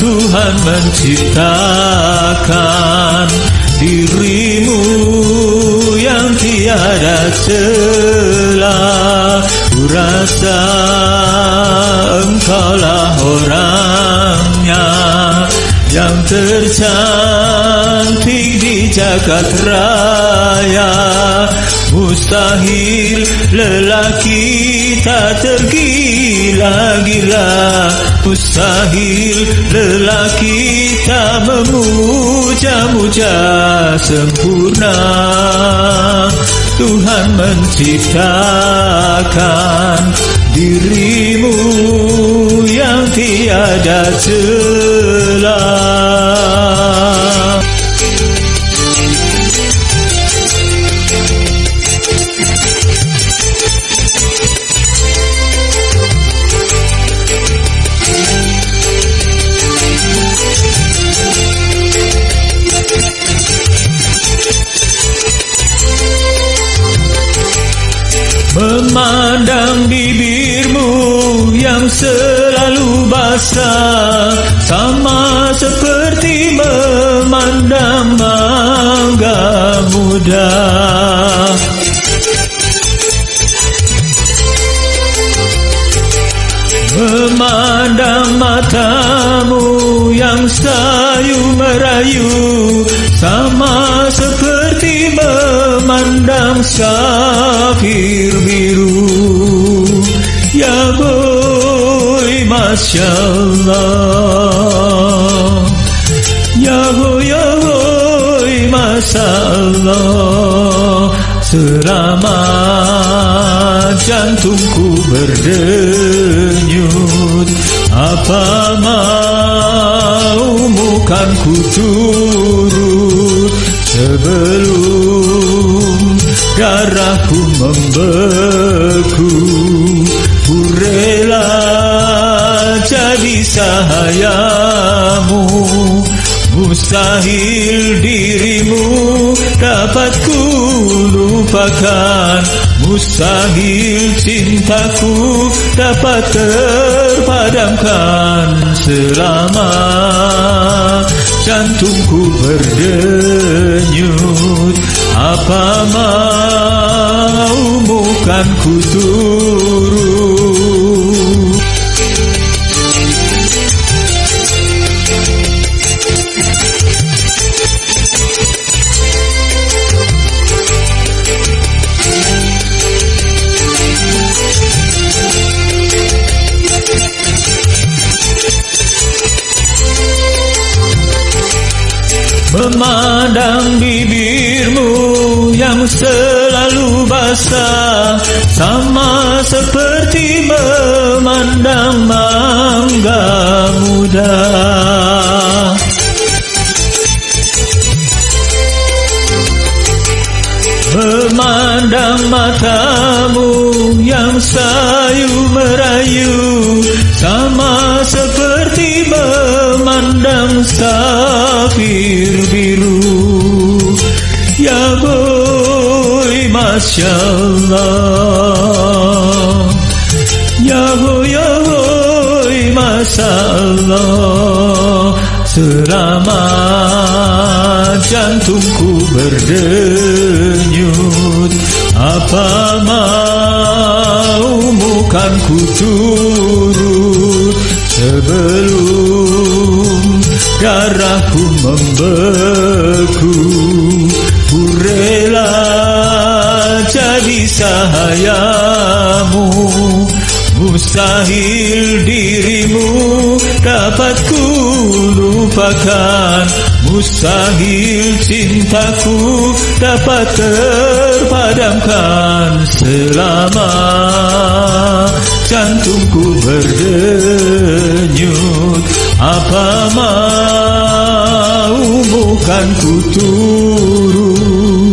Tuhan menciptakan dirimu yang tiada celah. Ku rasa engkaulah orangnya yang tercantik di jagat raya Mustahil. Lelaki tak tergila-gila Mustahil. Lelaki tak memuja-muja sempurna. Tuhan menciptakan dirimu yang tiada celah Sama seperti memandang mangga muda. Memandang matamu yang sayu merayu. Sama seperti memandang safir biru. Ya boy Masya Allah Ya boy ya boy Masya Allah Selama jantungku berdenyut. Apa maumu kan ku turut? Sebelum darahku membeku Ku rela jadi sahayamu Mustahil dirimu dapat ku lupakan. Mustahil cintaku dapat terpadamkan Selama jantungku berdenyut. Apa maumu kan ku Memandang bibirmu yang selalu basah Sama seperti memandang mangga muda. Memandang matamu yang sayu merayu Sama seperti memandang safir biru. Ya boy Masya Allah Ya boy ya boy Masya Allah Selama jantungku berdenyut. Apa maumu kan ku turut? Sebelum membeku. Ku rela jadi sahayamu. Mustahil dirimu dapat ku lupakan. Mustahil cintaku dapat terpadamkan. Selama jantungku berdenyut Apa maumu kan ku turut